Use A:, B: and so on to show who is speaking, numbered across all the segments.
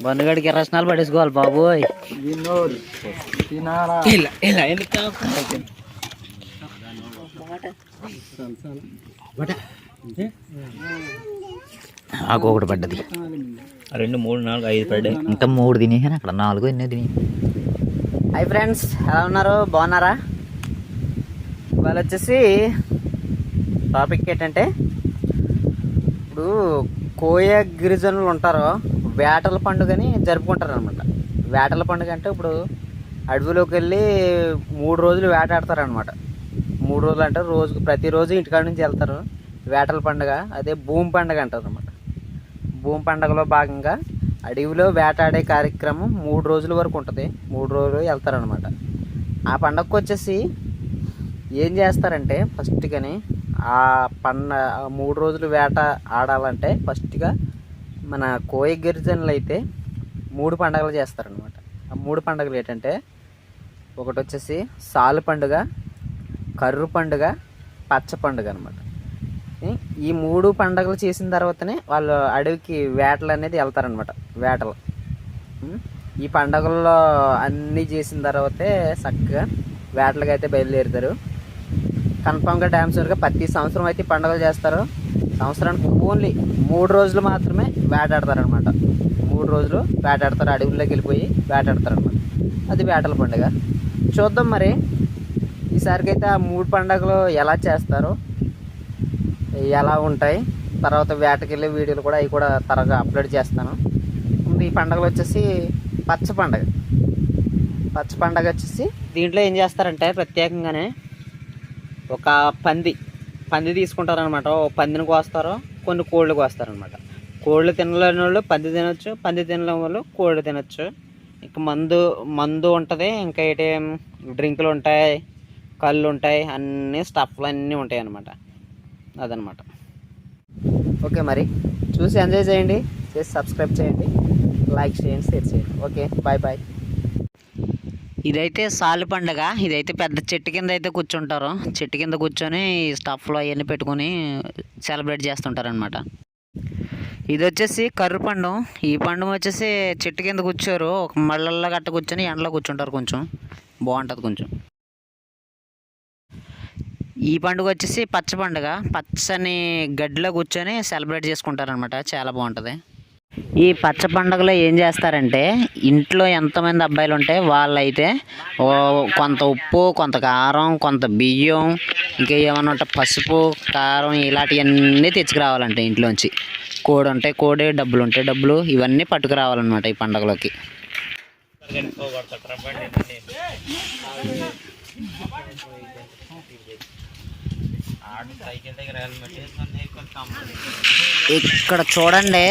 A: బండుగడికి పడేసుకోవాలి బాబోయ్. ఇలా ఇలా ఎందుకు ఆకు ఒకటి పడ్డది.
B: రెండు మూడు నాలుగు ఐదు పడ్డాయి.
A: ఇంకా మూడు తినేసాను అక్కడ నాలుగు ఎన్నో తిని. హాయ్ ఫ్రెండ్స్ ఎలా ఉన్నారు? బాగున్నారా? ఇవాళ వచ్చేసి టాపిక్ ఏంటంటే ఇప్పుడు కోయ గిరిజనులు ఉంటారు. వేటల పండుగని జరుపుకుంటారు అనమాట వేటల పండుగ అంటే ఇప్పుడు అడవిలోకి వెళ్ళి మూడు రోజులు వేటాడతారు అనమాట మూడు రోజులు అంటే రోజు ప్రతిరోజు ఇంటికాడ నుంచి వెళ్తారు. వేటల పండుగ అదే భూమి పండుగ అంటారు అనమాట భూమి పండుగలో భాగంగా అడవిలో వేటాడే కార్యక్రమం మూడు రోజుల వరకు ఉంటుంది. మూడు రోజులు వెళ్తారనమాట ఆ పండగకు వచ్చేసి ఏం చేస్తారంటే ఫస్ట్గాని ఆ పండ మూడు రోజులు వేట ఆడాలంటే ఫస్ట్గా మన కోయ గిరిజనులు అయితే మూడు పండగలు చేస్తారనమాట ఆ మూడు పండగలు ఏంటంటే ఒకటి వచ్చేసి సాలు పండుగ కర్రు పండుగ పచ్చ పండుగ అనమాట ఈ మూడు పండగలు చేసిన తర్వాతనే వాళ్ళు అడవికి వేటలు అనేది వెళ్తారనమాట వేటలు. ఈ పండగల్లో అన్నీ చేసిన తర్వాతే చక్కగా వేటలకు అయితే బయలుదేరుతారు. కన్ఫామ్గా డ్యామ్స్ వరకు ప్రతి సంవత్సరం అయితే పండుగలు చేస్తారు. సంవత్సరానికి ఓన్లీ మూడు రోజులు మాత్రమే వేటాడతారనమాట మూడు రోజులు వేటాడతారు అడవుల్లోకి వెళ్ళిపోయి వేటాడతారనమాట అది వేటల పండుగ. చూద్దాం మరి ఈసారికైతే ఆ మూడు పండుగలు ఎలా చేస్తారో ఎలా ఉంటాయి తర్వాత వేటకెళ్ళే వీడియోలు కూడా అవి కూడా త్వరగా అప్లోడ్ చేస్తాను. ముందు ఈ పండగలు వచ్చేసి పచ్చ పండగ. పచ్చ పండగ వచ్చేసి దీంట్లో ఏం చేస్తారంటే ప్రత్యేకంగానే ఒక పంది పంది తీసుకుంటారనమాట. పందిని కోస్తారు కొన్ని కోళ్ళు కోస్తారనమాట. కోళ్ళు తినలేని వాళ్ళు పంది తినొచ్చు పంది తినలేని వాళ్ళు కోళ్ళు తినొచ్చు. ఇంకా మందు మందు ఉంటుంది ఇంకా ఏంటి డ్రింకులు ఉంటాయి కళ్ళు ఉంటాయి అన్నీ స్టఫ్లు అన్నీ ఉంటాయి అనమాట అదనమాట ఓకే మరి చూసి ఎంజాయ్ చేయండి చేసి సబ్స్క్రైబ్ చేయండి లైక్ చేయండి షేర్ చేయండి. Okay bye bye. ఇదైతే సాలు పండగ. ఇదైతే పెద్ద చెట్టు కింద అయితే కూర్చుంటారు. చెట్టు కింద కూర్చొని స్టఫ్లో అవన్నీ పెట్టుకొని సెలబ్రేట్ చేస్తుంటారనమాట ఇది వచ్చేసి కర్రు పండు. ఈ పండు వచ్చేసి చెట్టు కింద కూర్చోరు. ఒక మళ్ళల్లో గట్ట కూర్చొని ఎండలో కూర్చుంటారు కొంచెం. బాగుంటుంది కొంచెం. ఈ పండుగ వచ్చేసి పచ్చ పండుగ. పచ్చని గడ్డిలో కూర్చొని సెలబ్రేట్ చేసుకుంటారనమాట చాలా బాగుంటుంది. ఈ పచ్చ పండుగలో ఏం చేస్తారంటే ఇంట్లో ఎంతమంది అబ్బాయిలు ఉంటే వాళ్ళైతే కొంత ఉప్పు కొంత కారం కొంత బియ్యం ఇంకా ఏమన్నా ఉంటే పసుపు కారం ఇలాంటివన్నీ తెచ్చుకురావాలంట ఇంట్లోంచి. కోడి ఉంటే కోడి డబ్బులు ఉంటే డబ్బులు ఇవన్నీ పట్టుకురావాలన్నమాట ఈ పండుగలోకి. ఇక్కడ చూడండి.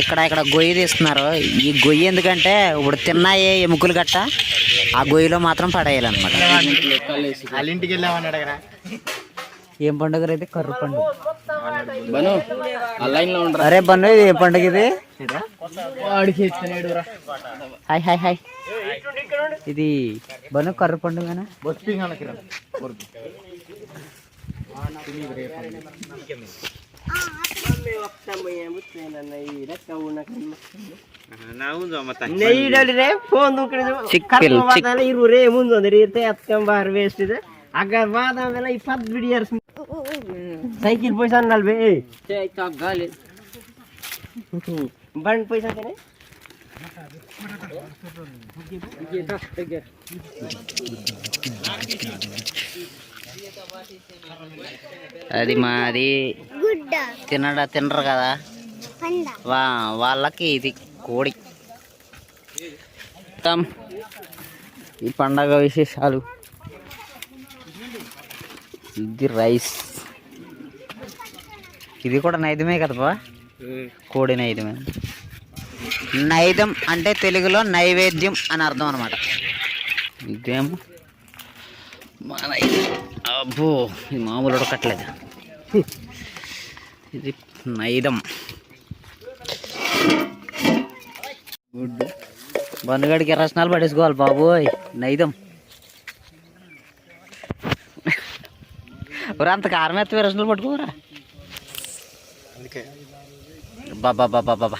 A: ఇక్కడ ఇక్కడ గొయ్యి తీస్తున్నారు. ఈ గొయ్యి ఎందుకంటే ఇప్పుడు తిన్నాయే ఎముకలు గట్ట. ఆ గొయ్యిలో మాత్రం పడేయాలన్నమాట. ఏం పండుగ అయితే కర్రు పండుగ.
C: బను
A: అరే బన్ను ఇది ఏ పండుగ ఇది? Hi hi hi. ఇది బను కర్రు పండుగనా?
D: ಸೈಕಲ್ ಪೈಸಾ ನಲ್ವೇ ಬಂಡ್ ಪೈಸಾ ಕಡೆ ये दस
A: అది మాది తినడ తినరు కదా? వా వాళ్ళకి ఇది కోడి. మొత్తం ఈ పండగ విశేషాలు. ఇది రైస్. ఇది కూడా నైదమే కదపా కోడి నైదమే. నైదం అంటే తెలుగులో నైవేద్యం అని అర్థం అనమాట ఇదేమో మన అబ్బో ఇది మామూలు ఉడకట్లేదు. ఇది నైదం. బన్నుగడికి రచనాలు పడేసుకోవాలి బాబోయ్ నైదం. ఒరే అంత కారం ఎత్త రచనలు పట్టుకోరా
C: అందుకే.
A: బాబా బాబా బాబా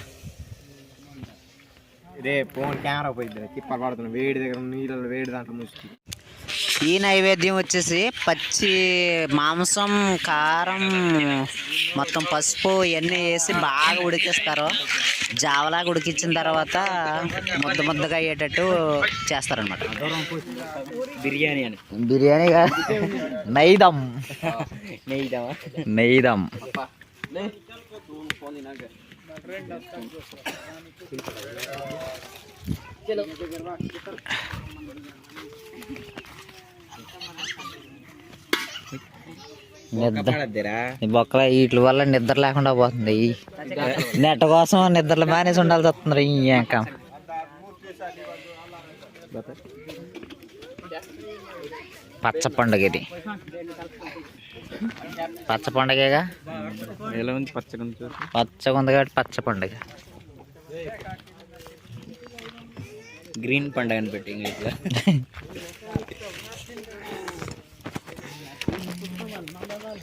C: రే ఫోన్ కెమెరా పోయింది తిప్పలు పడుతున్నాం వేడి దగ్గర నీళ్ళలో వేడి దాంట్లో ముసుకి
A: ఈ నైవేద్యం వచ్చేసి పచ్చి మాంసం కారం మొత్తం పసుపు ఇవన్నీ వేసి బాగా ఉడికిస్తారు. జావలాగా ఉడికించిన తర్వాత ముద్ద ముద్దగా అయ్యేటట్టు చేస్తారనమాట
B: బిర్యానీ అని.
A: బిర్యానీ నైదం
B: నెయ్యిదామా?
A: నెయ్దం నిద్ర ఈ బొక్కల వీటి వల్ల నిద్ర లేకుండా పోతుంది. నెట్ కోసం నిద్రలు మానేసి ఉండాల్సి వస్తుంది ఈ ఇంకా. పచ్చ పండుగ ఇది. పచ్చ పండుగగా.
B: పచ్చగా ఉంది
A: కాబట్టి పచ్చ పండుగ.
B: గ్రీన్ పండగ అని పెట్టి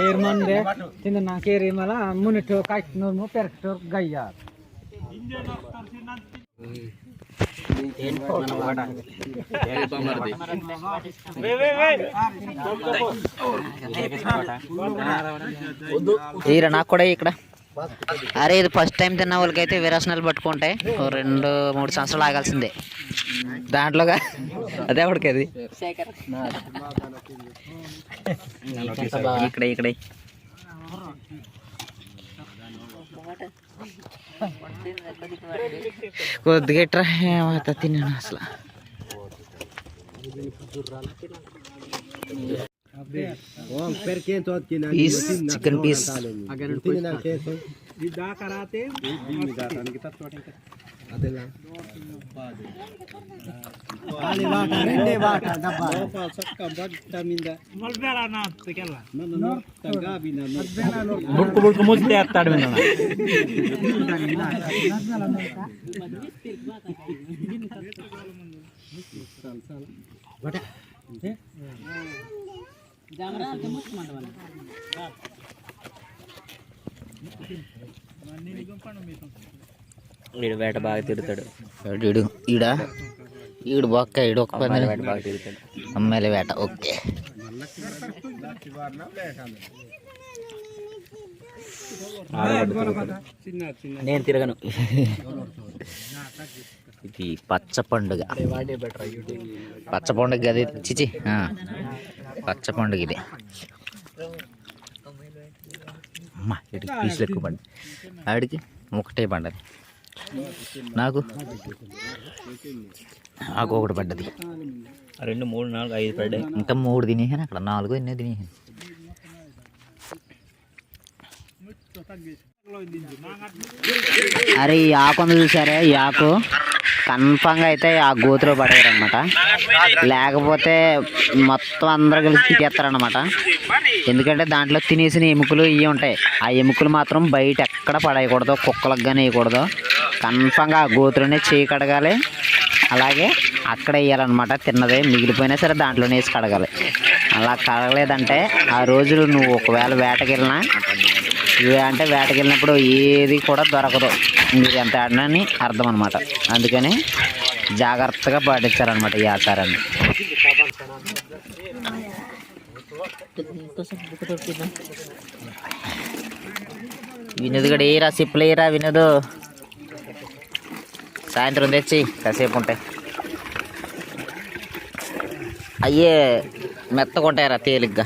E: ಏರ್ ಮಂದೆ ತಿಂದು ನಾ ಕೇರಿ ಮಲ ಮುನಿಟು ಕಾಯ್ತು ಪೆರ್ಕ್ಟು ಗಯ್ಯ
A: ఈర నాకు కూడా ఇక్కడ అరే ఇది ఫస్ట్ టైం తిన్న వాళ్ళకైతే విరసనాలు పట్టుకుంటాయి. ఓ రెండు మూడు సంవత్సరాలు ఆగాల్సిందే. దాంట్లోగా అదే అది ఇక్కడ ఇక్కడ. కొద్దిగా ఇట్రా ఏమవుతా తిన్నాను అసలు. पीस चिकन पीस
B: कराते ಬುಡ್ಕು ಬುಡ್ಕು ಮುಚ್ಚದೆ ಹತ್ತಾಡ ಮೇಲೆ ಬಟ వీడు వేట బాగా తిరుగుతాడు
A: ఈడు ఈడ? ఈడు బొక్క ఈడు ఒక పని.
B: వేట బాగా తిరుగుతాడు
A: అమ్మాయిల వేట ఓకే.
B: నేను తిరగను.
A: ఇది పచ్చ పండుగ పచ్చ పండుగ అది చిచి. పచ్చ పండుగ ఇది. అమ్మా ఇటు పీసులు ఎక్కువ పండి ఆడికి ఒకటే పండది. నాకు నాకు ఒకటి పడ్డది.
B: రెండు మూడు నాలుగు ఐదు పడ్డాయి.
A: ఇంకా మూడు తినేసాను అక్కడ నాలుగు ఎన్నో తినేసాను. అరే ఈ ఆకు చూసారే? ఈ ఆకు కన్ఫామ్గా అయితే ఆ గోతులో పడేయరు అనమాట లేకపోతే మొత్తం అందరూ కలిసి తిట్టేస్తారనమాట ఎందుకంటే దాంట్లో తినేసిన ఎముకలు ఇవి ఉంటాయి. ఆ ఎముకలు మాత్రం బయట ఎక్కడ పడేయకూడదు కుక్కలకు కానీ వేయకూడదు. కన్ఫామ్గా ఆ గోతులోనే చేయి కడగాలి. అలాగే అక్కడ వేయాలన్నమాట. తిన్నదే మిగిలిపోయినా సరే దాంట్లోనే వేసి కడగాలి. అలా కడగలేదంటే ఆ రోజులు నువ్వు ఒకవేళ వేటకెళ్ళినా అంటే వేటకెళ్ళినప్పుడు ఏది కూడా దొరకదు. మీరు ఎంత ఆడినా అని అర్థం అనమాట అందుకని జాగ్రత్తగా పాటించారనమాట ఈ ఆచారాన్ని. వినోద్ కూడా ఏరా సిప్పులు ఏరా వినోదు? సాయంత్రం తెచ్చి కాసేపు ఉంటాయి అయ్యే మెత్తకుంటాయరా తేలిగ్గా.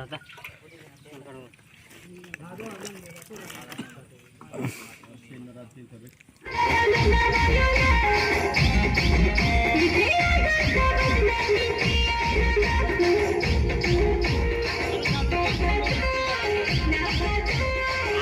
C: दादा Thank you.